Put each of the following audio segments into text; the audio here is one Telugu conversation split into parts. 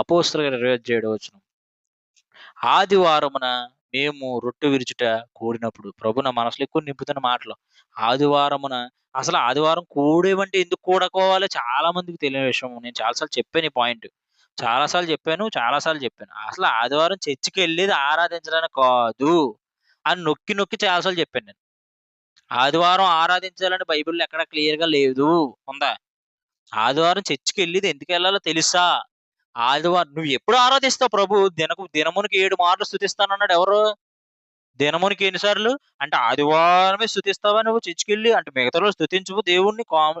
అపోస్తుల ఇరవై ఏడు వచ్చిన ఆదివారమున మేము రొట్టె విరుచుట కూడినప్పుడు ప్రభున మనసులో ఎక్కువ నింపుతున్న మాటలు. ఆదివారమున అసలు ఆదివారం కూడేమంటే ఎందుకు కూడుకోవాలి? చాలా మందికి తెలియని విషయం. నేను చాలాసార్లు చెప్పాను ఈ పాయింట్. చాలాసార్లు చెప్పాను చాలాసార్లు చెప్పాను. అసలు ఆదివారం చర్చికి వెళ్ళేది ఆరాధించడానికి కాదు అని నొక్కి నొక్కి చాలాసార్లు చెప్పాను నేను. ఆదివారం ఆరాధించాలని బైబిల్లో ఎక్కడ క్లియర్గా లేదు. ఉందా? ఆదివారం చర్చికి వెళ్ళేది ఎందుకు వెళ్ళాలో తెలుసా? ఆదివారం నువ్వు ఎప్పుడు ఆరాధిస్తావు ప్రభు? దినకు దినమునికి ఏడు మార్లు స్థుతిస్తానన్నాడు ఎవరు? దినమునికి ఎన్నిసార్లు అంటే ఆదివారమే స్థుతిస్తావా నువ్వు చిచ్చుకెళ్ళి అంటే మిగతా స్థుతించు దేవుణ్ణి కామ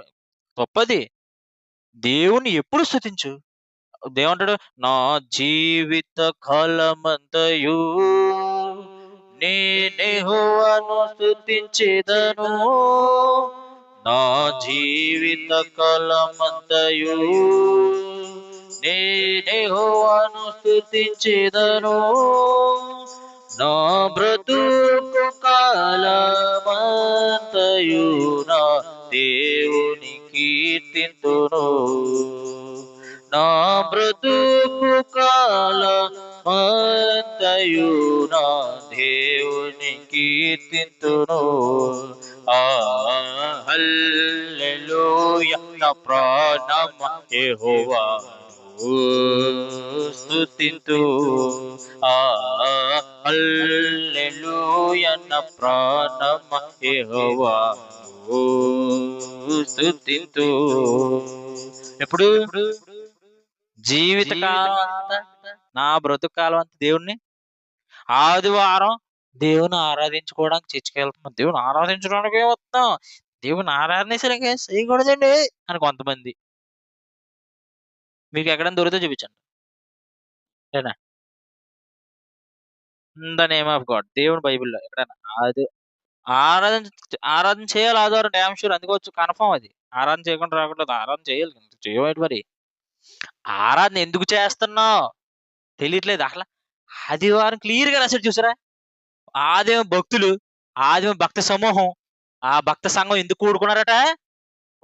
తప్పది దేవుణ్ణి ఎప్పుడు స్థుతించు? దేవుంటాడు నా జీవిత కాలమంతయు నేనేహోవను స్థుతించేదను. నా జీవిత కాలమంతయు నేనేహోవను స్థుతించేదను. నా బ్రతుకు కాలమంతయు నా దేవుని కీర్తింతును. నా బ్రతుకు కాలమంతయు నా దేవుని కీర్తింతును. ఆ హల్లెలూయా. నా ప్రాణమ యెహోవా. స్తుతింతు ఆ హల్లెలూయా నా ప్రాణమ యెహోవా. ఎప్పుడు? జీవితకాలం అంతా నా బ్రతుకాలం అంతా దేవుణ్ణి ఆదివారం దేవుని ఆరాధించుకోవడానికి చర్చికి వెళ్తున్నాం దేవుని ఆరాధించడానికి వస్తాం దేవుని ఆరాధన చేయకూడదండి అని కొంతమంది. మీకు ఎక్కడ దొరికితే చూపించండి. సరేనా ద నేమ్ ఆఫ్ గాడ్ దేవుని బైబిల్లో ఎక్కడైనా అది ఆరాధన ఆరాధన చేయాలి ఆదివారం డ్యామ్ షూర్. అందుకోవచ్చు కన్ఫర్మ్ అది. ఆరాధన చేయకుండా రాకూడదు ఆరాధన చేయాలి. చేయమేంటి మరి. ఆరాధన ఎందుకు చేస్తున్నావు? తెలియట్లేదు. అసలు ఆదివారం క్లియర్గా రాశాడు చూసారా? ఆదివం భక్తులు ఆదివం భక్త సమూహం ఆ భక్త సంఘం ఎందుకు కూడుకున్నారట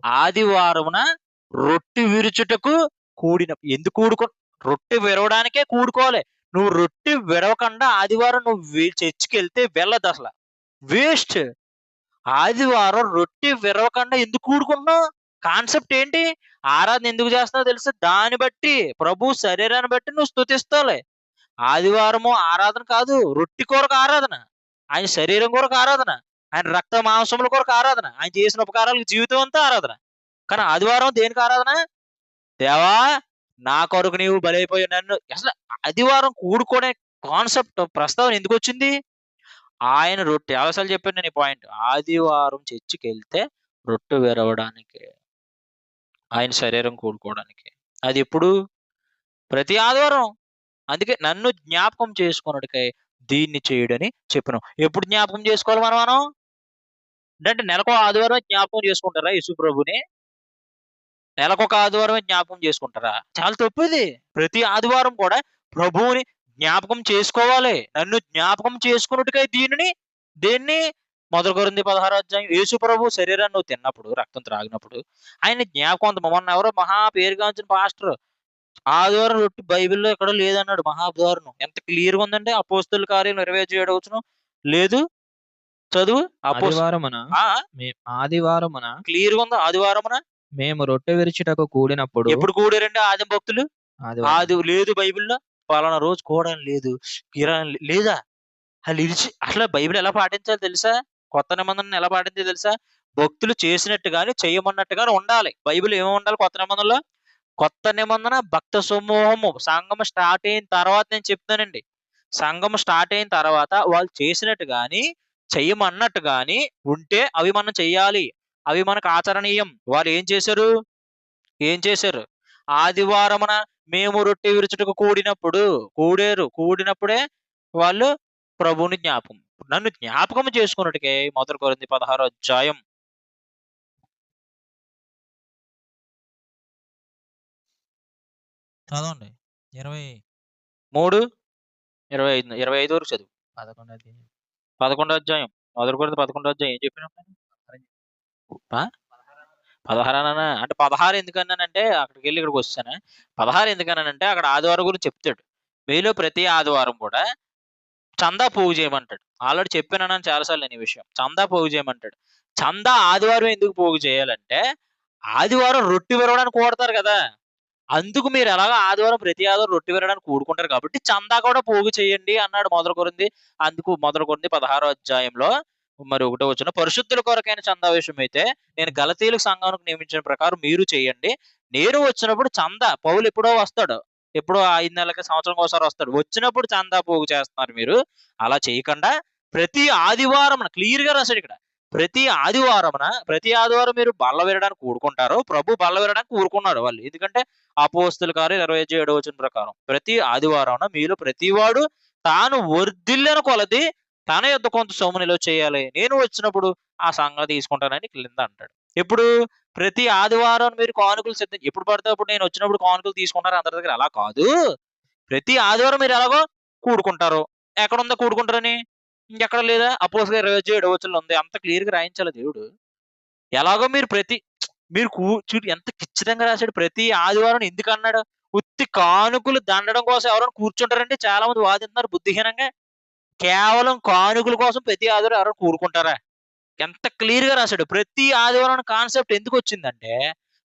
ఆదివారమున రొట్టి విరుచుటకు కూడిన ఎందుకు కూడుకో రొట్టె విరవడానికే కూడుకోవాలి. నువ్వు రొట్టె విరవకుండా ఆదివారం నువ్వు చర్చికి వెళ్తే వెళ్ళదు అసలు. వేస్ట్. ఆదివారం రొట్టె విరవకుండా ఎందుకు కూడుకున్నావు కాన్సెప్ట్ ఏంటి? ఆరాధన ఎందుకు చేస్తున్నావు తెలుసు? దాన్ని బట్టి ప్రభు శరీరాన్ని బట్టి నువ్వు స్థుతిస్తావులే ఆదివారము ఆరాధన కాదు రొట్టి కొరకు ఆరాధన. ఆయన శరీరం కొరకు ఆరాధన. ఆయన రక్త మాంసముల కొరకు ఆరాధన. ఆయన చేసిన ఉపకారాలకు జీవితం అంతా ఆరాధన. కానీ ఆదివారం దేనికి ఆరాధన? దేవా నా కొరకు నీవు బలైపోయి నన్ను అసలు ఆదివారం కూడుకునే కాన్సెప్ట్ ప్రస్తావన ఎందుకు వచ్చింది? ఆయన రొట్టె చాలాసార్లు చెప్పాను నేను ఈ పాయింట్ ఆదివారం చర్చికి వెళ్తే రొట్టె విరవడానికి ఆయన శరీరం కూడుకోవడానికి. అది ఎప్పుడు? ప్రతి ఆదివారం. అందుకే నన్ను జ్ఞాపకం చేసుకున్నట్టుకై దీన్ని చేయడని చెప్పినాం. ఎప్పుడు జ్ఞాపకం చేసుకోవాలి మనం? మనం అంటే నెలకు ఆదివారం జ్ఞాపకం చేసుకుంటారా యేసు ప్రభుని నెలకొక ఆదివారం జ్ఞాపకం చేసుకుంటారా? చాలా తప్పు ఇది. ప్రతి ఆదివారం కూడా ప్రభువుని జ్ఞాపకం చేసుకోవాలి. నన్ను జ్ఞాపకం చేసుకున్నట్టుగా దీనిని దేన్ని మొదలు కొరింది పదహారు అధ్యాయం. యేసు ప్రభు శరీరాన్ని నువ్వు తిన్నప్పుడు రక్తం త్రాగినప్పుడు ఆయన జ్ఞాపకం మొన్న ఎవరో మహా పేరుగాంచిన పాస్టర్ ఆదివారం రొట్టి బైబిల్లో ఎక్కడ లేదన్నాడు మహాదారుణం ఎంత క్లియర్గా ఉందండి అపోస్తుల కార్యం ఇరవై ఏడు వచ్చిన లేదు. చదువు. అపోస్ ఆదివారమున మే- ఆదివారమున క్లియర్గా ఉంది? ఆదివారమున మేము రొట్టె విరుచుటకు కూడినప్పుడు ఎప్పుడు కూడారండి ఆది భక్తులు? ఆదివారం. ఆది లేదు బైబిల్లో పలానా రోజు కూడని లేదు లేదా? అసలు ఇడిచి అసలు బైబిల్ ఎలా పాటించాలి తెలుసా? కొత్త నిబంధనను ఎలా పాటించాలి తెలుసా? భక్తులు చేసినట్టుగానే చేయమన్నట్టుగానే ఉండాలి. బైబిల్ ఏమి ఉండాలి కొత్త నిబంధనలో కొత్త నిబంధన భక్త సమూహము. సంఘం స్టార్ట్ అయిన తర్వాత నేను చెప్తానండి సంఘం స్టార్ట్ అయిన తర్వాత వాళ్ళు చేసినట్టు గాని చెయ్యమన్నట్టు గాని ఉంటే అవి మనం చెయ్యాలి అవి మనకు ఆచరణీయం. వాళ్ళు ఏం చేశారు? ఏం చేశారు? ఆదివారమున మేము రొట్టె విరుచుటకు కూడినప్పుడు కూడారు కూడినప్పుడే వాళ్ళు ప్రభువుని జ్ఞాపకం నన్ను జ్ఞాపకం చేసుకున్నట్టుకే మొదటి కొరింది పదహారు అధ్యాయం. చదవండి. ఇరవై మూడు ఇరవై ఐదు ఇరవై ఐదు వరకు చదువు. పదకొండు అధ్యాయం. పదకొండో అధ్యాయం. మొదటి కొరింది పదకొండో అధ్యాయం. ఏం చెప్పిన పదహారన అంటే పదహారు ఎందుకన్నానంటే అక్కడికి వెళ్ళి ఇక్కడికి వస్తాను పదహారు ఎందుకన్నానంటే అక్కడ ఆదివారం గురించి చెప్తాడు. మీలో ప్రతి ఆదివారం కూడా చందా పోగు చేయమంటాడు. ఆల్రెడీ చెప్పానన్నాను చాలాసార్లు నేను ఈ విషయం. చందా పోగు చేయమంటాడు. చందా ఆదివారం ఎందుకు పోగు చేయాలంటే ఆదివారం రొట్టి విరవడానికి కూడతారు కదా. అందుకు మీరు ఎలాగ ఆదివారం ప్రతి ఆదివారం రొట్టి విరడానికి కూడుకుంటారు కాబట్టి చందా కూడా పోగు చేయండి అన్నాడు మొదలు కొరింది. అందుకు మొదలు కొరింది పదహారో అధ్యాయంలో మరి ఒకటో వచ్చిన పరిశుద్ధుల కొరకైన చందా విషయం అయితే నేను గలతీలకు సంఘానికి నియమించిన ప్రకారం మీరు చేయండి. నేను వచ్చినప్పుడు చందా పౌలు ఎప్పుడో వస్తాడు. ఎప్పుడో ఐదు నెలలకి సంవత్సరం ఒకసారి వస్తాడు. వచ్చినప్పుడు చందా పోగు చేస్తున్నారు మీరు. అలా చేయకుండా ప్రతి ఆదివారం క్లియర్గా రాశాడు ఇక్కడ. ప్రతి ఆదివారమున ప్రతి ఆదివారం మీరు బల్ల విరడానికి కూడుకుంటారు ప్రభు బల్ల విరడానికి కూడుకున్నారు వాళ్ళు. ఎందుకంటే అపోస్తుల కార్యం ఇరవై ఏడు వచ్చిన ప్రకారం. ప్రతి ఆదివారం మీలో ప్రతివాడు తాను వర్ధిల్లిన కొలది తన యొక్క కొంత సొమ్ము నిల్వ చేయాలి. నేను వచ్చినప్పుడు ఆ సంగతి తీసుకుంటానని క్రింద అంటాడు. ఇప్పుడు ప్రతి ఆదివారం మీరు కానుకలు సిద్ధం ఎప్పుడు పడితే అప్పుడు నేను వచ్చినప్పుడు కానుకలు తీసుకుంటారు? అందరి దగ్గర అలా కాదు. ప్రతి ఆదివారం మీరు ఎలాగో కూడుకుంటారు. ఎక్కడ ఉందో కూడుకుంటారని? ఇంకెక్కడ లేదా? అపోజ్ ఇరవై ఏడు వచ్చులు ఉంది. అంత క్లియర్గా రాయించాలి దేవుడు? ఎలాగో మీరు ప్రతి మీరు కూ చూడు ఎంత ఖచ్చితంగా రాశాడు? ప్రతి ఆదివారం ఎందుకు అన్నాడు? ఉత్తి కానుకలు దండడం కోసం ఎవరైనా కూర్చుంటారంటే చాలా మంది వాదిస్తున్నారు బుద్ధిహీనంగా. కేవలం కానుకల కోసం ప్రతి ఆదివారం ఎవరైనా కూడుకుంటారా? ఎంత క్లియర్గా రాశాడు. ప్రతి ఆదివారం కాన్సెప్ట్ ఎందుకు వచ్చిందంటే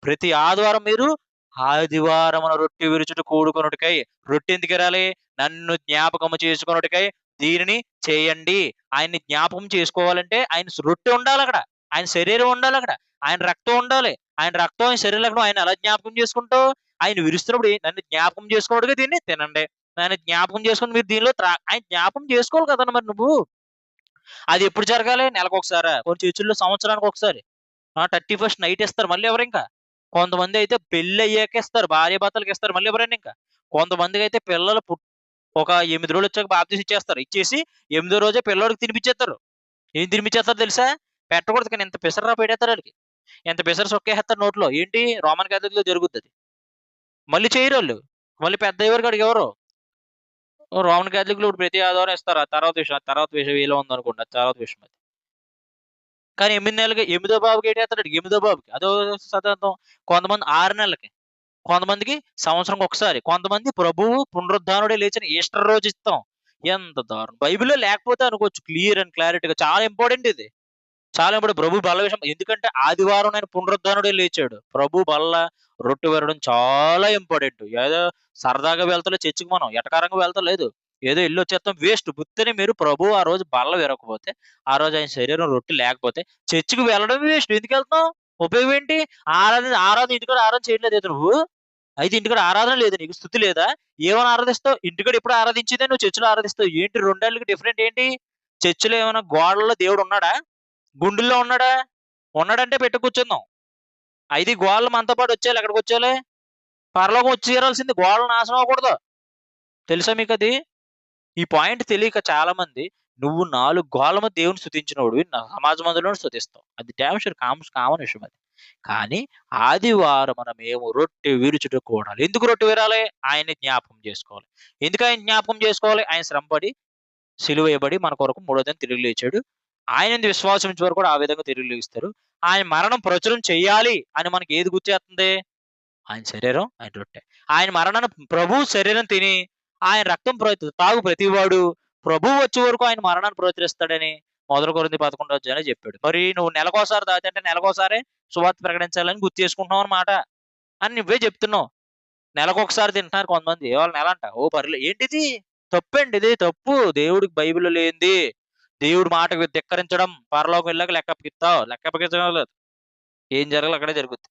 ప్రతి ఆదివారం మీరు ఆదివారం రొట్టె విరుచుట కూడుకున్నటికై రొట్టె ఎందుకు ఎరాలి? నన్ను జ్ఞాపకం చేసుకున్నటికై దీనిని చేయండి. ఆయన్ని జ్ఞాపకం చేసుకోవాలంటే ఆయన రొట్టె ఉండాలి అక్కడ. ఆయన శరీరం ఉండాలి అక్కడ. ఆయన రక్తం ఉండాలి. ఆయన రక్తం ఆయన శరీరం ఆయన ఎలా జ్ఞాపకం చేసుకుంటావు? ఆయన విరుస్తున్నప్పుడు నన్ను జ్ఞాపకం చేసుకున్నట్టుగా దీన్ని తినండి. ఆయన జ్ఞాపకం చేసుకుని మీరు దీనిలో ఆయన జ్ఞాపకం చేసుకోవాలి కదా మరి నువ్వు. అది ఎప్పుడు జరగాలి? నెలకు ఒకసారి? కొన్ని చర్చిల్లో సంవత్సరానికి ఒకసారి. థర్టీ ఫస్ట్ నైట్ ఇస్తారు మళ్ళీ ఎవరు ఇంకా? కొంతమంది అయితే పెళ్ళి అయ్యాక ఇస్తారు భార్య భర్తలకు ఇస్తారు మళ్ళీ ఎవరైనా ఇంకా? కొంతమందికి అయితే పిల్లలు పుట్ ఒక ఎనిమిది రోజులు వచ్చాక బాప్తీస్ ఇచ్చేస్తారు. ఇచ్చేసి ఎనిమిదో రోజే పిల్లోడికి తినిపించేస్తారు ఏం తినిపించేస్తారు తెలుసా? పెట్టకూడదు కానీ ఎంత పిసరా పెట్టేస్తారు వాళ్ళకి ఎంత పిసర సొక్కేస్తారు నోట్లో. ఏంటి? రోమన్ క్యాథలిక్ జరుగుతుంది మళ్ళీ చేయరు వాళ్ళు మళ్ళీ పెద్ద ఎవరు కాడికి ఎవరు రోమన్ క్యాథలిక్లు ఇప్పుడు ప్రతి ఆదివారం ఇస్తారు. ఆ తర్వాత విషయం తర్వాత విషయం వీలో ఉందనుకుంటా తర్వాత విషయం అది. కానీ ఎనిమిది నెలలకి ఎనిమిదో బాబుకి ఏంటేస్తాడు ఎనిమిదో బాబుకి. అదో శతాబ్దం కొంతమంది ఆరు నెలలకి. కొంతమందికి సంవత్సరం ఒకసారి. కొంతమంది ప్రభువు పునరుద్ధానుడే లేచిన ఈస్టర్ రోజు ఇస్తాం. ఎంత దారుణం. బైబిల్లో లేకపోతే అనుకోవచ్చు క్లియర్ అండ్ క్లారిటీగా. చాలా ఇంపార్టెంట్ ఇది. చాలా ఇప్పుడు ప్రభు బల్ల విషయం ఎందుకంటే ఆదివారం ఆయన పునరుద్ధానుడే లేచాడు. ప్రభు బల్ల రొట్టె వెరడం చాలా ఇంపార్టెంట్ ఏదో సరదాగా వెళ్తలే చర్చికి మనం ఎటకారంగా వెళ్తలేదు ఏదో ఇల్లు వచ్చేస్తాం వేస్ట్ బుత్తని మీరు ప్రభు ఆ రోజు బల్ల విరకపోతే ఆ రోజు ఆయన శరీరం రొట్టె లేకపోతే చర్చికి వెళ్ళడం వేస్ట్ ఎందుకు వెళ్తాం ఉపయోగం ఏంటి? ఆరాధన ఆరాధన ఇంటికాడ ఆరాధన చేయట్లేదు అయితే నువ్వు? అయితే ఇంటికాడ ఆరాధన లేదు నీకు స్థుతి లేదా? ఏమైనా ఆరాధిస్తావు? ఇంటికాడ ఎప్పుడు ఆరాధించేదే? నువ్వు చర్చిలో ఆరాధిస్తావు. ఏంటి రెండేళ్ళకి డిఫరెంట్ ఏంటి? చర్చిలో ఏమైనా గోడల్లో దేవుడు ఉన్నాడా? గుండెల్లో ఉన్నాడా? ఉన్నాడంటే పెట్టు కూర్చుందాం. ఐదు గోళ్ళు మనతో పాటు వచ్చేయాలి. ఎక్కడికి వచ్చేయాలి? పరలోకం వచ్చి చేరాల్సింది గోడలు నాశనం అవ్వకూడదు. తెలుసా మీకు అది? ఈ పాయింట్ తెలియక చాలా మంది నువ్వు నాలుగు గోళ్ళ మధ్య దేవుని స్థుతించినోడు నా సమాజ మందులో స్థుతిస్తావు అది డ్యామ్ షూర్ కామన్ కామన్ విషయం అది. కానీ ఆదివారం మనం ఏమో రొట్టె విరుచుట కూడాలి. ఎందుకు రొట్టె విరాలి? ఆయన్ని జ్ఞాపకం చేసుకోవాలి. ఎందుకు ఆయన జ్ఞాపకం చేసుకోవాలి? ఆయన శ్రమపడి సిలువేయబడి మన కొరకు మూడో దిన తిరిగి లేచాడు. ఆయన విశ్వాసం ఉంచే కూడా ఆ విధంగా తిరిగిస్తారు ఆయన మరణం ప్రచురం చేయాలి అని మనకి ఏది గుర్తేస్తుంది ఆయన శరీరం ఆయన రొట్టె. ఆయన మరణాన్ని ప్రభు శరీరం తిని ఆయన రక్తం ప్ర- తాగు ప్రతివాడు ప్రభు వచ్చే వరకు ఆయన మరణాన్ని ప్రోత్సహిస్తాడని మొదలు కొరింది పదకొండు అధ్యాయంలో చెప్పాడు. మరి నువ్వు నెలకోసారి తాగితే నెలకోసారి సువార్త ప్రకటించాలని గుర్తు చేసుకుంటున్నావు అనమాట అని నువ్వే చెప్తున్నావు. నెలకొకసారి తింటున్నారు కొంతమంది. వాళ్ళు నెల అంట. ఓ పర్లేదు ఏంటిది? తప్పండి ఇది తప్పు. దేవుడికి బైబిల్ లేనిది. దేవుడి మాటకు ధిక్కరించడం పరలోకం వెళ్ళాక లెక్క అప్పగిస్తావు లెక్క అప్పగించడం లేదు. ఏం జరగాలి అక్కడే జరుగుద్ది.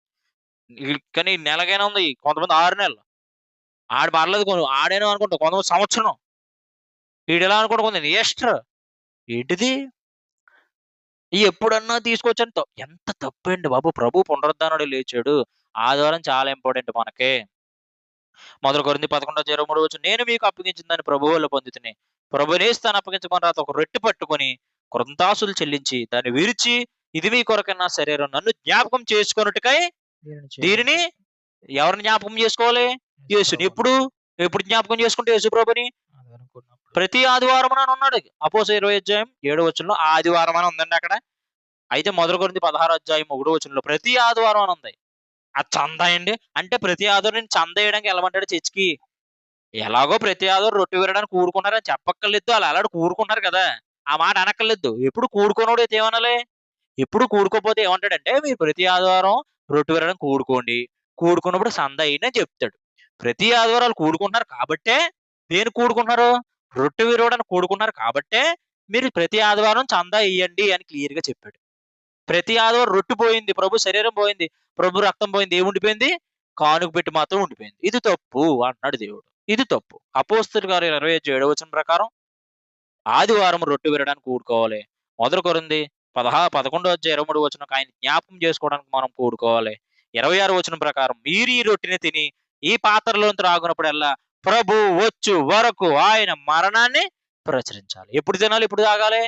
కానీ నెలకైనా ఉంది. కొంతమంది ఆరు నెలలు. ఆడు పర్లేదు కొను. ఆడేనో అనుకుంటా. కొంతమంది సంవత్సరం. వీడు ఎలా అనుకుంటా ఎస్టర్ ఏంటిది? ఈ ఎప్పుడన్నా తీసుకొచ్చాను. ఎంత తప్పండి బాబు? ప్రభు పునరుద్ధానుడు లేచాడు. ఆదివారం చాలా ఇంపార్టెంట్ మనకి. మొదలు కొరింది పదకొండో ఇరవై మూడు వచ్చి నేను మీకు అప్పగించిందని ప్రభువులు పొందుతున్నాయి వల్ల పొందుతుని ప్రభునే స్థానం అప్పగించుకొని రాత ఒక రొట్టె పట్టుకొని కృంతాసులు చెల్లించి దాన్ని విరిచి ఇది మీ కొరకన్నా శరీరం నన్ను జ్ఞాపకం చేసుకొనుటకై దీనిని. ఎవరిని జ్ఞాపకం చేసుకోవాలి? యేసుని. ఎప్పుడు? ఎప్పుడు జ్ఞాపకం చేసుకుంటే యేసు ప్రభుని అది. ప్రతి ఆదివారం అని ఉన్నాడు. అపోస ఇరవై అధ్యాయం ఏడో వచ్చంలో ఆదివారం అని ఉందండి అక్కడ. అయితే మొదటి కొరింథీ పదహారు అధ్యాయం ఒకటో వచనంలో ప్రతి ఆదివారం అని ఉంది. ఆ చంద అండి. అంటే ప్రతి ఆదివారం నేను చంద వేయడానికి వెళ్ళమంటాడు చర్చికి. ఎలాగో ప్రతి ఆదివారం రొట్టె విరడానికి కూడుకున్నారని చెప్పక్కర్లేదు వాళ్ళు అలాంటి కూడుకున్నారు కదా. ఆ మాట అనక్కర్లేదు. ఎప్పుడు కూడుకోనోడు అయితే ఏమనాలి? ఎప్పుడు కూడుకోపోతే ఏమంటాడంటే మీరు ప్రతి ఆదివారం రొట్టె వేయడానికి కూడుకోండి కూడుకున్నప్పుడు సంద అయిన చెప్తాడు. ప్రతి ఆదివారాలు కూడుకుంటున్నారు కాబట్టే దేని కూడుకుంటున్నారు రొట్టె విరవడానికి కూడుకున్నారు కాబట్టే మీరు ప్రతి ఆదివారం చందా ఇయ్యండి అని క్లియర్గా చెప్పాడు. ప్రతి ఆదివారం రొట్టె పోయింది ప్రభు శరీరం పోయింది ప్రభు రక్తం పోయింది ఏముండిపోయింది? కానుక పెట్టి మాత్రం ఉండిపోయింది. ఇది తప్పు అన్నాడు దేవుడు. ఇది తప్పు. అపోస్తులు గారు ఇరవై ఏడవ వచనం ప్రకారం ఆదివారం రొట్టె విరడానికి కూడుకోవాలి మొదలు కొరింది పదహా పదకొండో వచ్చే ఇరవై మూడు వచనం ఆయన జ్ఞాపకం చేసుకోవడానికి మనం కూడుకోవాలి. ఇరవై ఆరు వచనం ప్రకారం మీరు ఈ రొట్టెని తిని ఈ పాత్రలో త్రాగునప్పుడల్లా ప్రభు వచ్చు వరకు ఆయన మరణాన్ని ప్రచురించాలి. ఎప్పుడు తినాలి? ఎప్పుడు తాగాలి?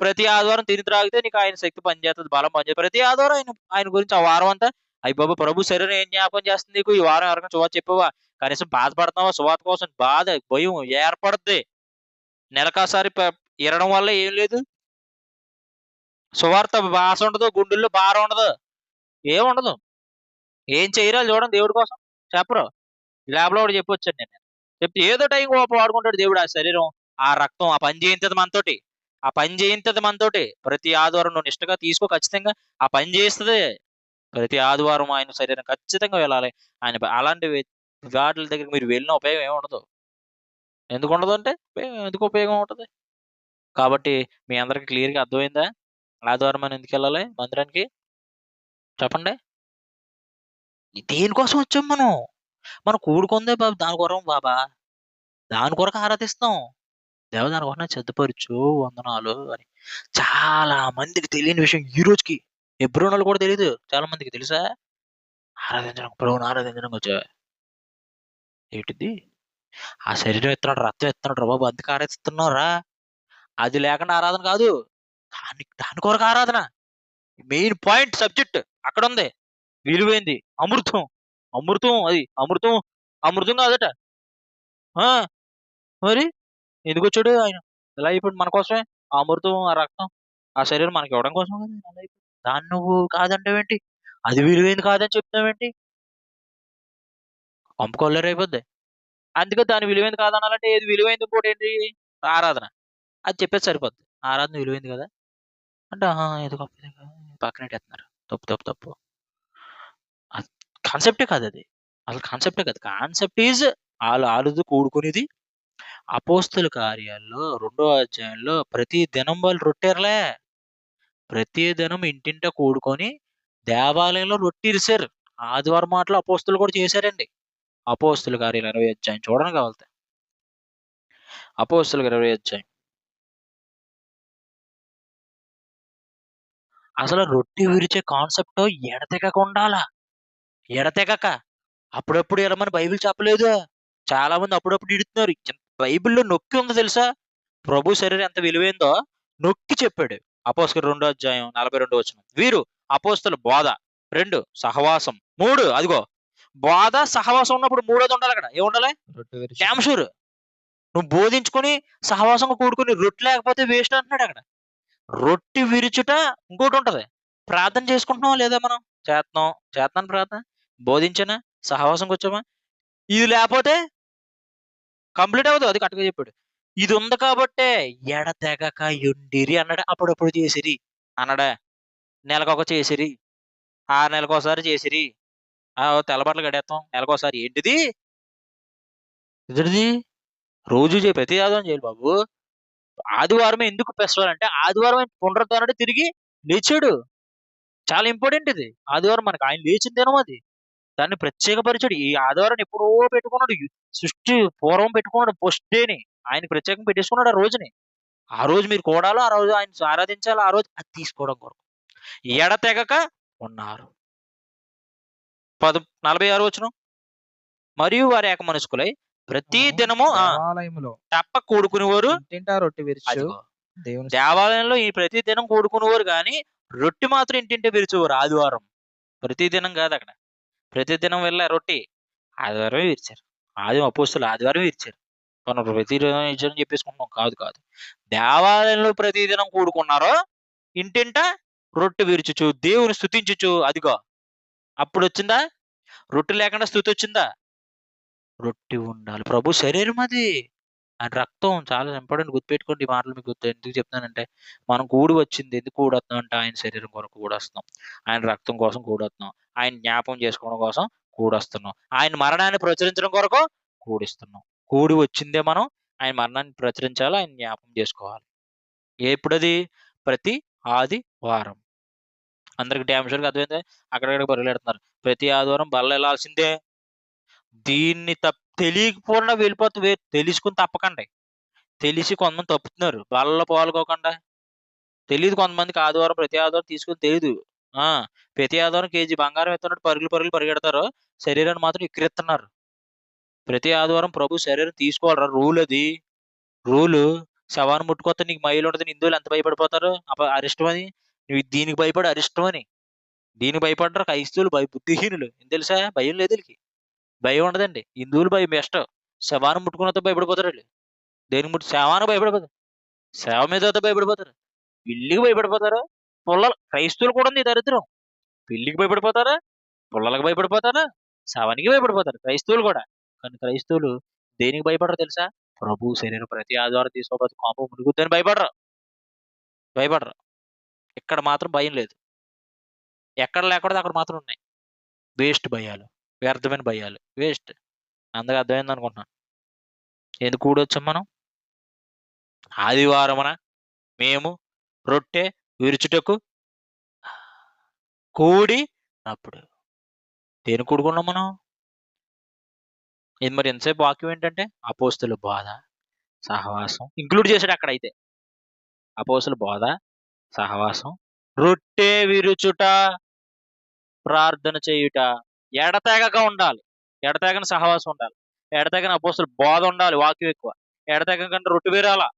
ప్రతి ఆదివారం తిని త్రాగితే నీకు ఆయన శక్తి పనిచేస్తుంది బలం పనిచేస్తుంది. ప్రతి ఆదివారం ఆయన ఆయన గురించి ఆ వారం అంతా అయ్యి బాబు ప్రభు శరీరం ఏం జ్ఞాపకం చేస్తుంది నీకు? ఈ వారం ఎవరికైనా చూడ చెప్పవా? కనీసం బాధపడుతున్నావా సువాత కోసం బాధ భయం ఏర్పడుద్ది. నెలకాసారి ఇరడం వల్ల ఏం లేదు? సువార్త భాష ఉండదు గుండెల్లో భారం ఉండదు. ఏం ఉండదు. ఏం చేయరా చూడండి దేవుడి కోసం. చెప్పరు. ల్యాబ్లో కూడా చెప్పొచ్చాను నేను. చెప్తే ఏదో టైం వాడుకుంటాడు దేవుడు ఆ శరీరం ఆ రక్తం ఆ పని చేయించదు మనతోటి. ఆ పని చేయించదు మనతోటి. ప్రతి ఆదివారం నువ్వు నిష్టగా తీసుకో ఖచ్చితంగా. ఆ పని చేస్తుంది ప్రతి ఆదివారం ఆయన శరీరం ఖచ్చితంగా వెళ్ళాలి. ఆయన అలాంటివి గాడ్ల దగ్గర మీరు వెళ్ళిన ఉపయోగం ఏమి ఉండదు ఎందుకు ఉండదు అంటే ఎందుకు ఉపయోగం ఉంటుంది? కాబట్టి మీ అందరికి క్లియర్గా అర్థమైందా? ఆదివారం మనం ఎందుకు వెళ్ళాలి? మందిరానికి? చెప్పండి. దేనికోసం వచ్చాం మనం? మనం కూడుకుందే బాబు దాని కొరకు బాబా. దాని కొరకు ఆరాధిస్తాం. దేవ దాని కొరకు సిద్ధపరచు వందనాలు అని. చాలా మందికి తెలియని విషయం ఈ రోజుకి. ఎబ్రోనాలు కూడా తెలియదు చాలా మందికి తెలుసా? ఆరాధించడం ప్రభుని ఆరాధించడం వచ్చా ఏంటిది? ఆ శరీరం ఎత్తున్నాడు రక్తం ఎత్తున్నాడు రా బాబు అందుకు ఆరాధిస్తున్నారా అది లేకుండా ఆరాధన కాదు దాని దాని కొరకు ఆరాధన. మెయిన్ పాయింట్ సబ్జెక్ట్ అక్కడ ఉంది విలువైంది. అమృతం. అమృతం అది అమృతం అమృతం కాదట. మరి? ఎందుకు వచ్చాడు ఆయన? ఇలా అయిపోయాడు మన కోసమే? ఆ అమృతం ఆ రక్తం ఆ శరీరం మనకి ఇవ్వడం కోసం కదా దాన్ని నువ్వు కాదంటావేంటి? అది విలువైంది కాదని చెప్తావేంటి పంపుకోలేరు అయిపోద్ది. అందుకే దాని విలువైంది కాదనాలంటే ఏది విలువైంది ఇంకోటి ఏంటి? ఆరాధన. అది చెప్పేది సరిపోద్ది. ఆరాధన విలువైంది కదా? అంటే ఆహా, ఏదో గొప్ప పక్కన పెట్టేస్తున్నారు. తప్పు తప్పు తప్పు. కాన్సెప్టే కాదు అది. అసలు కాన్సెప్టే కాదు. కాన్సెప్ట్ ఈజ్ వాళ్ళు ఆలుదు కూడుకునేది. అపోస్తుల కార్యాల్లో రెండో అధ్యాయంలో ప్రతి దినం వాళ్ళు రొట్టెరలే. ప్రతి దినం ఇంటింట కూడుకొని దేవాలయంలో రొట్టె ఆదివారం మాటలు అపోస్తులు కూడా చేశారండి. అపోస్తుల కార్యాలు ఇరవై అధ్యాయం చూడండి కావాలి అపోస్తులకు ఇరవై అధ్యాయం. అసలు రొట్టె విరిచే కాన్సెప్ట్ ఎడతెగక ఉండాలా ఎడతెగక. అప్పుడప్పుడు వెళ్ళమని బైబిల్ చెప్పలేదు. చాలా మంది అప్పుడప్పుడు ఇడుతున్నారు. బైబిల్లో నొక్కి ఉంది తెలుసా? ప్రభు శరీరం ఎంత విలువైందో నొక్కి చెప్పాడు. అపోస్తల రెండో అధ్యాయం నలభై రెండో వచ్చిన వీరు అపోస్తుల బోధ. రెండు సహవాసం. మూడు అదిగో బోధ సహవాసం ఉన్నప్పుడు మూడోది ఉండాలి అక్కడ. డ్యామ్ షూర్ నువ్వు బోధించుకొని సహవాసంగా కూడుకొని రొట్టె లేకపోతే వేస్ట్ అంటున్నాడు అక్కడ. రొట్టె విరుచుట ఇంకోటి ఉంటది. ప్రార్థన చేసుకుంటున్నావా లేదా మనం? చేస్తున్నాం చేస్తున్నాను ప్రార్థన. బోధించనా? సహవాసంకి వచ్చామా? ఇది లేకపోతే కంప్లీట్ అవ్వదు. అది కరెక్ట్గా చెప్పాడు. ఇది ఉంది కాబట్టే ఎడతెగక ఉండిరి అన్నాడు. అప్పుడప్పుడు చేసిరి. అన్నాడా? నెలకొక చేసిరి. ఆ నెలకోసారి చేసిరి. ఆ తెల్లబట్టలు గడేస్తాం నెలకోసారి ఏంటిది? ఇదిది రోజు చేయి ప్రతి ఆదివారం చేయాలి బాబు. ఆదివారమే ఎందుకు ఫెస్టివల్ అంటే ఆదివారం పునరుద్ధరణ తిరిగి లేచాడు. చాలా ఇంపార్టెంట్ ఇది. ఆదివారం మనకి ఆయన లేచిన దినం అది. దాన్ని ప్రత్యేకపరిచాడు ఈ ఆదివారం ఎప్పుడో పెట్టుకున్నాడు. సృష్టి పూర్వం పెట్టుకున్నాడు ఫస్ట్ డేని ఆయన ప్రత్యేకంగా పెట్టేసుకున్నాడు ఆ రోజుని. ఆ రోజు మీరు కూడాలో ఆ రోజు ఆయన ఆరాధించాలో ఆ రోజు అది తీసుకోవడం కొరకు. ఎడతెగక ఉన్నారు. పద నలభై ఆరు వచ్చిన మరియు వారి ఏక మనసుకులై ప్రతి దినము ఆ, దేవాలయములో తప్ప కూడుకునేవారు. ఇంటింటా రొట్టె విరుచు దేవుని దేవాలయంలో ఈ ప్రతి దినం కూడుకునేవారు కానీ రొట్టె మాత్రం ఇంటింటే విరిచేవారు ఆదివారం. ప్రతి దినం కాదు అక్కడ. ప్రతి దినం వెళ్ళా రొట్టె. ఆదివారం విరిచారు. ఆది అపోస్తులు ఆదివారం విరిచారు. మనం ప్రతి దినం ఇచ్చారని చెప్పేసుకుంటున్నాం. కాదు కాదు. దేవాలయంలో ప్రతి దినం కూడుకున్నారో ఇంటింట రొట్టె విరుచుచు దేవుని స్తుతించుచు అదిగో. అప్పుడు వచ్చిందా రొట్టె లేకుండా స్థుతి వచ్చిందా రొట్టె ఉండాలి. ప్రభు శరీరం అది. ఆయన రక్తం చాలా ఇంపార్టెంట్ గుర్తుపెట్టుకోండి ఈ మాటలు మీకు గుర్తు ఎందుకు చెప్తున్నానంటే మనం కూడి వచ్చింది ఎందుకు కూడొస్తున్నాం అంటే ఆయన శరీరం కొరకు కూడొస్తున్నాం ఆయన రక్తం కోసం కూడొస్తున్నాం ఆయన జ్ఞాపం చేసుకోవడం కోసం కూడొస్తున్నాం ఆయన మరణాన్ని ప్రచురించడం కొరకు కూడిస్తున్నాం కూడి వచ్చిందే మనం ఆయన మరణాన్ని ప్రచురించాలి ఆయన జ్ఞాపం చేసుకోవాలి. ఎప్పుడది? ప్రతి ఆది వారం అందరికి డ్యామ్ వరకు అర్థమైంది? అక్కడక్కడ బరువులెడుతున్నారు ప్రతి ఆదివారం బల్ల వెళ్ళాల్సిందే దీన్ని తప్ప తెలియకపోయినా వెళ్ళిపోతుంది తెలుసుకుని తప్పకండి. తెలిసి కొంతమంది తప్పుతున్నారు. బల్ల పాల్గొకుండా తెలియదు కొంతమందికి ఆదివారం ప్రతి ఆదివారం తీసుకుని తెలియదు ఆ ప్రతి ఆదివారం కేజీ బంగారం ఎత్తున్నట్టు పరుగులు పరుగులు పరిగెడతారు. శరీరాన్ని మాత్రం ఎక్కిరిస్తున్నారు ప్రతి ఆదివారం ప్రభు శరీరం తీసుకోవాలరా. రూల్ అది. రూలు. శవాన్ని ముట్టుకొస్తే నీకు మైలు ఉంటుంది హిందువులు ఎంత భయపడిపోతారు? అప అరిష్టం అని నువ్వు దీనికి భయపడి అరిష్టం అని. దీనికి భయపడరు క్రైస్తవులు భయ బుద్ధిహీనులు. ఏం తెలుసా? భయం లేదు వీళ్ళకి. భయం ఉండదండి. హిందువులు భయం బెస్ట్. శవాన్ని ముట్టుకున్నతో భయపడిపోతారు వీళ్ళు. దేనికి ముట్టు శవాన్ని భయపడిపోతారు. శవ మీద అయితే భయపడిపోతారు. పిల్లికి భయపడిపోతారు? పుల్లలు క్రైస్తవులు కూడా ఉంది దరిద్రం. పిల్లికి భయపడిపోతారా? పుల్లలకు భయపడిపోతారా? శవానికి భయపడిపోతారు క్రైస్తవులు కూడా. కానీ క్రైస్తవులు దేనికి భయపడరు తెలుసా? ప్రభు శరీరం ప్రతి ఆదివారం తీసుకోకపోతే కోపం మునుగుద్దని భయపడరు. భయపడరు. ఇక్కడ మాత్రం భయం లేదు. ఎక్కడ లేకూడదు అక్కడ మాత్రం ఉన్నాయి. వేస్ట్ భయాలు వ్యర్థమైన భయాలు వేస్ట్. అందరికి అర్థమైంది అనుకుంటున్నాను. ఎందుకు కూడొచ్చాం మనం? ఆదివారమున మేము రొట్టె విరుచుటకు కూడి అప్పుడు దేని కూడుకున్నాం మనం? ఇది మరి ఎంతసేపు వాక్యం ఏంటంటే అపోస్తుల బోధ సహవాసం ఇంక్లూడ్ చేశాడు అక్కడ అయితే అపోస్తుల బోధ సహవాసం. రొట్టె విరుచుట ప్రార్థన చేయుట. ఎడతెగక ఉండాలి. ఎడతెగని సహవాసం ఉండాలి. ఎడతెగని అపోసలు బోధ ఉండాలి వాక్యం ఎక్కువ. ఎడతెగ కంటే రొట్టె వేరాలా?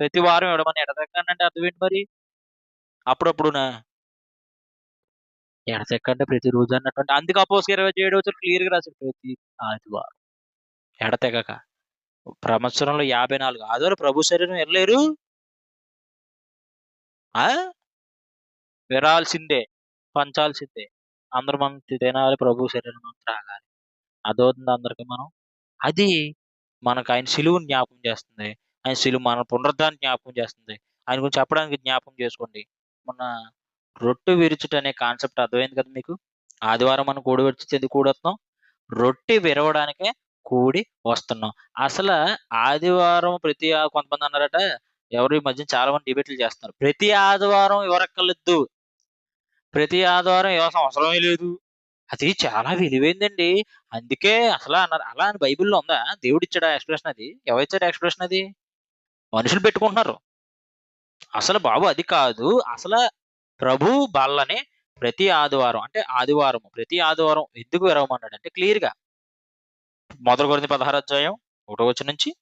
ప్రతి వారం ఇవ్వడమని ఎడతెగకండి అంటే అర్థం ఏంటి మరి? అప్పుడప్పుడునా ఎడతెక్కంటే ప్రతి రోజు అన్నటువంటి అందుకు అపోస్ ఇరవై ఏడు వచ్చి క్లియర్గా రాశాడు ప్రతి ఆదివారం. ఎడతెగక. సంవత్సరంలో యాభై నాలుగు. ఆదివారం ప్రభు శరీరం వెళ్ళలేరు ఆ? విరాల్సిందే. పంచాల్సిందే. అందరూ మనం తినాలి ప్రభు శరీరం మనం త్రాగాలి. అదవుతుంది అందరికి మనం? అది మనకు ఆయన సిలువుని జ్ఞాపకం చేస్తుంది. ఆయన సిలువు మన పునరుద్ధాన్ని జ్ఞాపకం చేస్తుంది. ఆయన గురించి చెప్పడానికి జ్ఞాపకం చేసుకోండి. మొన్న రొట్టె విరుచుట అనే కాన్సెప్ట్ అర్థమైంది కదా మీకు? ఆదివారం మనం కూడి విరిచి ఎందుకు కూడి రొట్టె విరవడానికే కూడి వస్తున్నాం. అసలు ఆదివారం ప్రతి ఆ- కొంతమంది అన్నారట ఎవరు ఈ మధ్య చాలా మంది డిబేట్లు చేస్తున్నారు. ప్రతి ఆదివారం ఎవరక్కర్లేదు. ప్రతి ఆదివారం ఇవ్వాల్సిన అవసరమే లేదు. అది చాలా విలువైందండి. అందుకే అసలు అన్నారు. అలా అని బైబిల్లో ఉందా? దేవుడు ఇచ్చాడా ఎక్స్ప్రెషన్ అది? ఎవరిచ్చాడు ఎక్స్ప్రెషన్ అది? మనుషులు పెట్టుకుంటున్నారు. అసలు బాబు అది కాదు. అసలు ప్రభు బల్లని ప్రతి ఆదివారం అంటే ఆదివారం ప్రతి ఆదివారం ఎందుకు విరవమన్నాడు అంటే క్లియర్గా. మొదలు కొరింది పదహారు అధ్యాయం ఒకటో వచ్చి నుంచి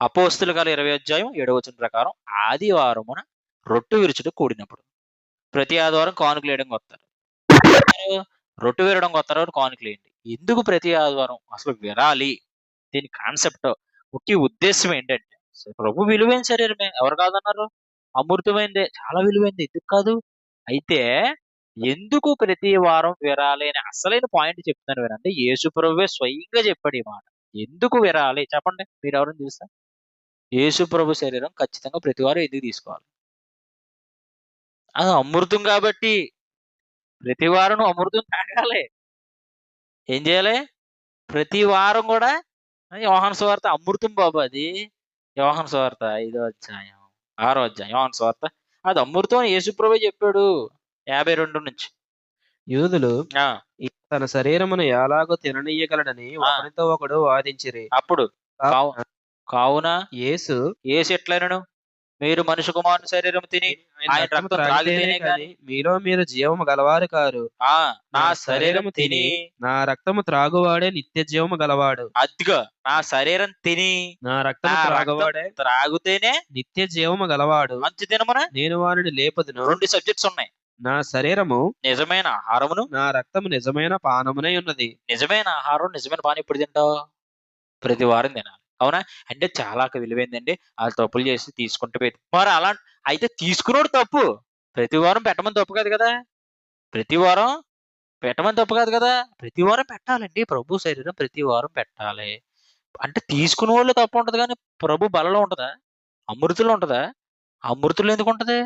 అపోస్తుల కాల ఇరవై అధ్యాయం ఏడవ వచ్చిన ప్రకారం ఆదివారమున రొట్టు విరుచుడు కూడినప్పుడు. ప్రతి ఆదివారం కానుకలు వేయడానికి వస్తారు రొట్టు విరడం వస్తారు కానుకలు వేయండి. ఎందుకు ప్రతి ఆదివారం? అసలు విరాలి దీని కాన్సెప్ట్ ముఖ్య ఉద్దేశం ఏంటంటే ప్రభు విలువైన శరీరమే. ఎవరు కాదన్నారు? అమృతమైందే. చాలా విలువైంది. ఎందుకు కాదు? అయితే ఎందుకు ప్రతి వారం విరాలి అని అసలైన పాయింట్ చెప్తాను వినండి. యేసు ప్రభువే స్వయంగా చెప్పాడు ఈ మాట. ఎందుకు విరాలి చెప్పండి. మీరు ఎవరైనా తెలుసా? యేసు ప్రభు శరీరం ఖచ్చితంగా ప్రతి వారం ఎందుకు తీసుకోవాలి. అది అమృతం కాబట్టి ప్రతి వారం అమృతం తాగాలి. ఏం చేయాలి? ప్రతి వారం కూడా యోహాను సువార్త అమృతం బాబు అది. యోహాను సువార్త ఐదో అధ్యాయం ఆరో అధ్యాయం యోహాను సువార్త అది అమృతం అని యేసుప్రభు చెప్పాడు యాభై రెండు నుంచి. యూదులు తన శరీరమును ఎలాగో తిననీయగలడని. ఒకరితో ఒకడు వాదించిరి. అప్పుడు కావున యేసు ఏసు ఎట్లనను మీరు మనుషు కుమారుని శరీరం తిని ఆయన రక్తం త్రాగితేనే కానీ మీలో మీరు జీవము గలవారు కారు. ఆ నా శరీరం శరీరము తిని నా రక్తము త్రాగువాడే నిత్య జీవము గలవాడు. అదిగో నా శరీరం తిని నా రక్తము రక్తం త్రాగువాడే త్రాగుతేనే నిత్య జీవము గలవాడు. మంచి తినమన నేను వారిని లేపదును. రెండు సబ్జెక్ట్స్ ఉన్నాయి. నా శరీరము నిజమైన ఆహారమును నా రక్తము నిజమైన పానమునై ఉన్నది. నిజమైన ఆహారం నిజమైన పాని ఎప్పుడు తింటావు? ప్రతి వారం తినాలి. అవునా? అంటే చాలా విలువైందండి. వాళ్ళు తప్పులు చేసి తీసుకుంటూ పోయింది మరి అలా అయితే తీసుకున్నాడు తప్పు. ప్రతి వారం పెట్టమని తప్పు కాదు కదా? ప్రతి వారం పెట్టమని తప్పు కాదు కదా? ప్రతి వారం పెట్టాలండి. ప్రభు శరీరం ప్రతి వారం పెట్టాలి. అంటే తీసుకునే వాళ్ళు తప్పు ఉంటది కానీ ప్రభు బలలో ఉంటుందా? అమృతులు ఉంటుందా? అమృతులు ఎందుకు ఉంటది?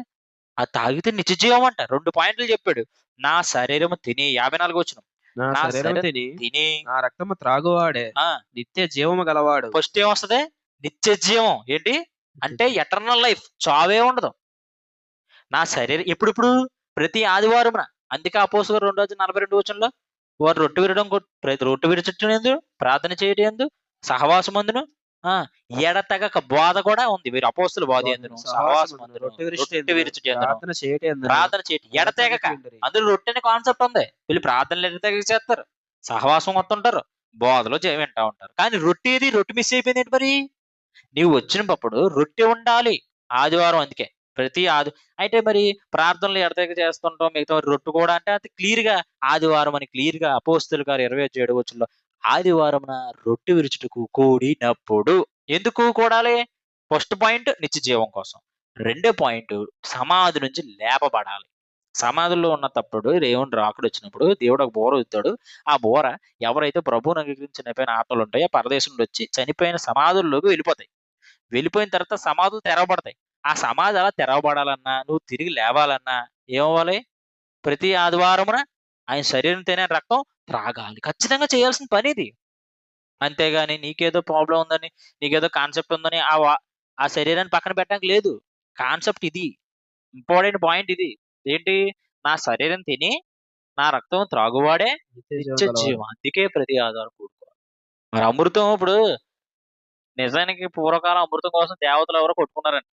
అది తాగితే నిత్య జీవం అంట. రెండు పాయింట్లు చెప్పాడు. నా శరీరం తిని యాభై నాలుగు వచ్చిన నా శరీరం తిని తిని నా రక్తము త్రాగువాడే. నిత్య జీవము గలవాడు. ఫస్ట్ ఏమొస్తది? నిత్య జీవం. ఏంటి? అంటే ఎటర్నల్ లైఫ్ చావే ఉండదు. నా శరీరం ఎప్పుడిప్పుడు? ప్రతి ఆదివారం అందుకే అపోసు గారు రెండు రోజు నలభై రెండు వచ్చంలో వారు రొట్టె విరడం ప్రతి రొట్టె ప్రార్థన చేయడం ఎందు సహవాసం అందును. ఆ ఎడతెగక బోధ కూడా ఉంది. వీరు అపోస్తుల బోధ ఎందును ప్రార్థన చేయటం ఎందును, ప్రార్థన చేయటం. ఎడతెగక అందులో రొట్టెని కాన్సెప్ట్ ఉంది. వీళ్ళు ప్రార్థనలు ఎడతెగక చేస్తారు? సహవాసం వస్తుంటారు బోధలో చే- వింటా ఉంటారు. కానీ రొట్టె ఏది? రొట్టె మిస్ అయిపోయింది ఏంటి మరి? నీవు వచ్చినప్పుడు రొట్టె ఉండాలి. ఆదివారం అందుకే. ప్రతి ఆది అయితే మరి ప్రార్థనలు ఎడతెగక చేస్తుంటాం? మిగతా రొట్టె కూడా అంటే అది క్లియర్గా ఆదివారం అని క్లియర్గా అపోస్తులు గారు ఇరవై ఏడు వచ్చుల్లో ఆదివారం రొట్టె విరుచుటకు కూడినప్పుడు ఎందుకు కూడాలి? ఫస్ట్ పాయింట్ నిత్య జీవం కోసం. రెండో పాయింట్ సమాధి నుంచి లేపబడాలి. సమాధుల్లో ఉన్న తప్పుడు దేవుని రాకుడు వచ్చినప్పుడు దేవుడు ఒక బోర వస్తాడు ఆ బోర ఎవరైతే ప్రభువును అంగీకరించి చనిపోయిన ఆత్మలు ఉంటాయో పరదేశంలో పరదేశం నుండి వచ్చి చనిపోయిన సమాధుల్లోకి వెళ్ళిపోతాయి. వెళ్ళిపోయిన తర్వాత సమాధులు తెరవబడతాయి. ఆ సమాధి అలా తెరవబడాలన్నా నువ్వు తిరిగి లేవాలన్నా ఏమవ్వాలి ప్రతి ఆదివారమున ఆయన శరీరం తినే రక్తం త్రాగాలి. ఖచ్చితంగా చేయాల్సిన పని ఇది అంతేగాని నీకేదో ప్రాబ్లం ఉందని నీకేదో కాన్సెప్ట్ ఉందని ఆ ఆ శరీరాన్ని పక్కన పెట్టడానికి లేదు. కాన్సెప్ట్ ఇది. ఇంపార్టెంట్ పాయింట్ ఇది. ఏంటి? నా శరీరం తిని నా రక్తం త్రాగువాడే. జీవం అందుకే ప్రతి ఆధారం కూడుకోవాలి. మరి అమృతం ఇప్పుడు నిజానికి పూర్వకాలం అమృతం కోసం దేవతలు ఎవరో కొట్టుకున్నారండి.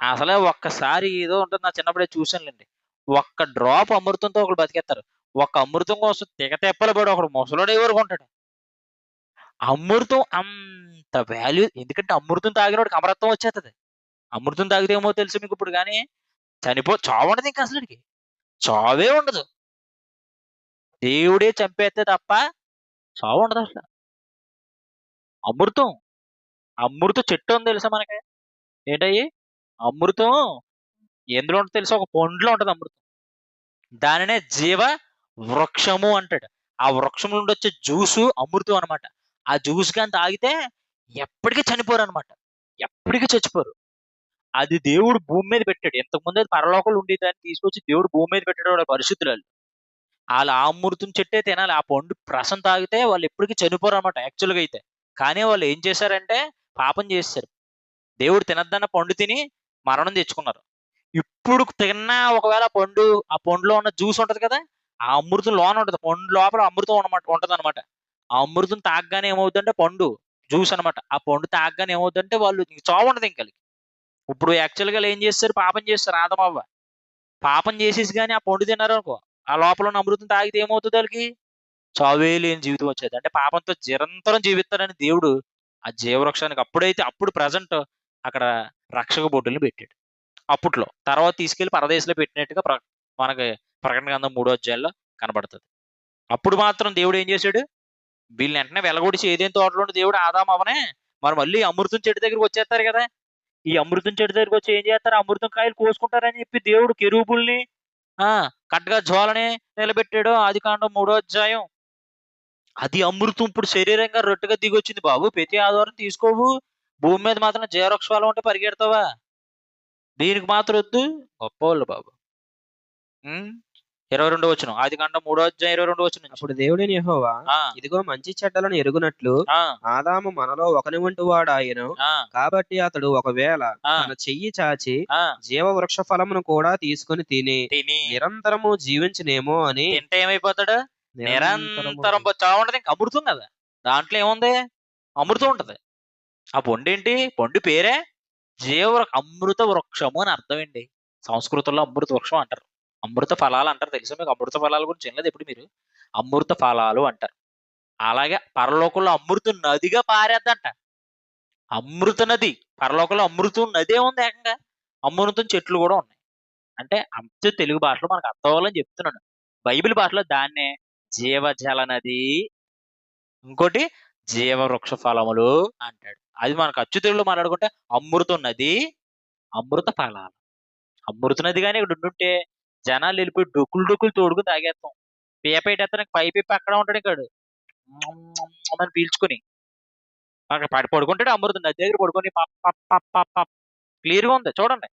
అసలే ఒక్కసారి ఏదో ఉంటుంది. నా చిన్నప్పుడే చూసానులేండి ఒక్క డ్రాప్ అమృతంతో ఒకడు బతికేస్తారు ఒక అమృతం కోసం తెగ తెప్పలు పడి ఒకడు ముసలోడు ఎవరు కొంటాడు అమృతం అంత వాల్యూ ఎందుకంటే అమృతం తాగినోడికి అమరత్వం వచ్చేస్తుంది అమృతం తాగితే ఏమో తెలుసు మీకు ఇప్పుడు కానీ చనిపో చావు ఉండదు ఇంకా అసలుకి. చావే ఉండదు. దేవుడే చంపేస్తే తప్ప చావు ఉండదు అసలు. అమృతం అమృత చెట్టు ఉంది తెలుసా మనకి? ఏంటయ్యి? అమృతం ఎందులో ఉంటుంది తెలుసా? ఒక పండులో ఉంటుంది అమృతం. దానినే జీవ వృక్షము అంటాడు. ఆ వృక్షం నుండి వచ్చే జ్యూసు అమృతం అనమాట ఆ జ్యూస్ కానీ తాగితే ఎప్పటికీ చనిపోరు అనమాట ఎప్పటికీ చచ్చిపోరు. అది దేవుడు భూమి మీద పెట్టాడు. ఇంతకుముందు అది పరలోకంలో ఉండి దాన్ని తీసుకొచ్చి దేవుడు భూమి మీద పెట్టాడు వాళ్ళ పరిశుద్ధులు వాళ్ళు. వాళ్ళు ఆ అమృతం చెట్టే తినాలి. ఆ పండు రసం తాగితే వాళ్ళు ఎప్పటికీ చనిపోరు అనమాట యాక్చువల్గా అయితే. కానీ వాళ్ళు ఏం చేశారంటే పాపం చేశారు దేవుడు తినద్దన్న పండు తిని మరణం తెచ్చుకున్నారు. ఇప్పుడు తిన్నా ఒకవేళ పండు ఆ పండులో ఉన్న జ్యూస్ ఉంటది కదా ఆ అమృతం లోన ఉంటుంది. పండు లోపల అమృతం ఉన్నమాట ఉంటుంది అనమాట ఆ అమృతం తాగగానే ఏమవుతుందంటే పండు జ్యూస్ అన్నమాట. ఆ పండు తాగగానే ఏమవుతుందంటే వాళ్ళు ఇంక చావు ఉండదు ఇంకా ఇప్పుడు యాక్చువల్గా ఏం చేస్తారు? పాపం చేస్తారు ఆదమవ్వ. పాపం చేసేసి కానీ ఆ పండు తిన్నారు అనుకో ఆ లోపల ఉన్న అమృతం తాగితే ఏమవుతుంది వాళ్ళకి? చావే లేని జీవితం వచ్చేది. అంటే పాపంతో నిరంతరం జీవిస్తారని దేవుడు ఆ జీవవృక్షానికి అప్పుడైతే అప్పుడు ప్రజెంట్ అక్కడ రక్షక బొడ్డుల్ని పెట్టాడు. అప్పట్లో. తర్వాత తీసుకెళ్ళి పరదేశంలో పెట్టినట్టుగా మనకి ప్రకటన గ్రంథం మూడో అధ్యాయంలో కనబడుతుంది. అప్పుడు మాత్రం దేవుడు ఏం చేశాడు? వీళ్ళని వెంటనే వెలగొడిచి ఏదేం తోటలో దేవుడు ఆదాం అవనే మరి మళ్ళీ అమృతం చెట్టు దగ్గరికి వచ్చేస్తారు కదా. ఈ అమృతం చెట్టు దగ్గరికి వచ్చి ఏం చేస్తారు? అమృతం కాయలు కోసుకుంటారని చెప్పి దేవుడు కెరూబుల్ని ఆ కట్టగా జ్వాలని నిలబెట్టాడు. ఆది కాండం మూడో అధ్యాయం. అది అమృతం ఇప్పుడు శరీరంగా రొట్టెగా దిగొచ్చింది బాబు. ప్రతి ఆదివారం తీసుకోవు. భూమి మీద మాత్రం జీవవృక్షాలు ఉంటే పరిగెడతావా? దీనికి మాత్రం వద్దు. గొప్పవాళ్ళు బాబు. ఇరవై రెండు వచ్చిన ఆది కాండం మూడో అధ్యాయం ఇరవై రెండు వచ్చిన అప్పుడు దేవుడైన యెహోవా ఇదిగో మంచి చెడ్డలను ఎరుగునట్లు ఆదాము మనలో ఒకని వంటి వాడు ఆయన కాబట్టి అతడు ఒకవేళ తన చెయ్యి చాచి జీవ వృక్ష ఫలమును కూడా తీసుకుని తిని తిని నిరంతరము జీవించనేమో అని తింటే ఏమైపోతాడు? నిరంతరం చావు ఉండదు ఇంకా అమృతం కదా. దాంట్లో ఏముంది? అమృతం ఉంటది. ఆ పండు ఏంటి? పండు పేరే జీవ అమృత వృక్షము అని అర్థం ఏంటి సంస్కృతంలో అమృత వృక్షం అంటారు. అమృత ఫలాలు అంటారు తెలుసా మీకు? అమృత ఫలాల గురించి వినలేదు ఎప్పుడు మీరు? అమృత ఫలాలు అంటారు. అలాగే పరలోకంలో అమృత నదిగా పారేద్దంట. అమృత నది పరలోకంలో అమృతం నదే ఉంది ఏకంగా. అమృతం చెట్లు కూడా ఉన్నాయి. అంటే అంత తెలుగు భాషలో మనకు అర్థం అవ్వాలని చెప్తున్నాను. బైబిల్ భాషలో దాన్నే జీవజల నది ఇంకోటి జీవ వృక్ష ఫలములు అంటాడు. అది మనకు అచ్చు తెలుగులో మాట్లాడుకుంటే అమృతం నది అమృత ఫలాలు. అమృత నది కానీ ఇక్కడ ఉండుంటే జనాలు వెళ్ళిపోయి డొక్కులు డొక్కులు తోడుకు తాగేస్తాం పీపేట పెట్టేస్తానికి పై పీప అక్కడ ఉంటాడు ఇక్కడ అని పీల్చుకుని అక్కడ పడి పడుకుంటాడు అమృత నది దగ్గర పడుకొని పప్ పప్ పప్ పప్ క్లియర్గా ఉంది చూడండి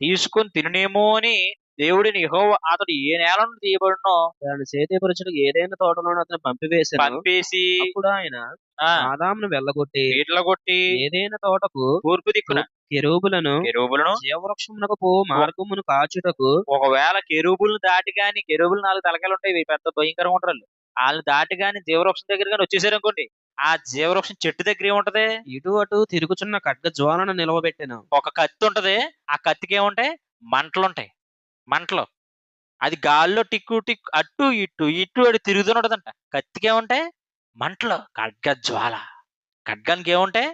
తీసుకొని తిననేమో అని దేవుడిని యెహోవా అతడు ఏ నేల నుండి తీయబడినో దాని చేతిపరచుటకు ఏదైనా తోటలోనే అతను పంపివేశాను పంపేసి అప్పుడు ఆయన ఆదామును వెళ్ళగొట్టి పీటలు కొట్టి ఏదైనా తోటకు తూర్పు దిక్కున కెరూబులను కెరూబులను జీవవృక్షమునకు పో మార్గమును కాచుటకు ఒకవేళ కెరూబులను దాటి గాని కెరూబులు నాలుగు తలకాయలు ఉంటాయి పెద్ద భయంకరంగా ఉంటారు వాళ్ళు. దాటి గాని జీవవృక్షం దగ్గర గాని వచ్చేసారు అనుకోండి ఆ జీవవృక్షం చెట్టు దగ్గర ఏముంటది? ఇటు అటు తిరుగుచున్న ఖడ్గ జ్వాలను నిలవబెట్టెను. ఒక కత్తి ఉంటది. ఆ కత్తికి ఏముంటాయి? మంటలు ఉంటాయి మంటలు. అది గాల్లో టిక్కు టిక్కు అటు ఇటు ఇటు అటు తిరుగుతూనే ఉంటదంట కత్తికి ఏముంటాయి మంటలు. ఖడ్గ జ్వాల ఖడ్గానికి ఏముంటాయి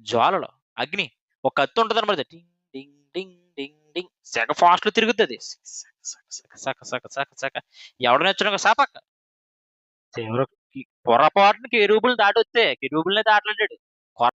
జ్వాలలో. అగ్ని. ఒక కత్తి ఉంటుంది అనమాట టింగ్ డింగ్ డింగ్ డింగ్ డింగ్ సెగ ఫాస్ట్లో తిరుగుతుంది. సక సక సక సక సక ఎవడ నచ్చిన సాపక్క. పొరపాటున కెరూబులు దాటి వస్తే కెరూబుల్నే దాటలేడు.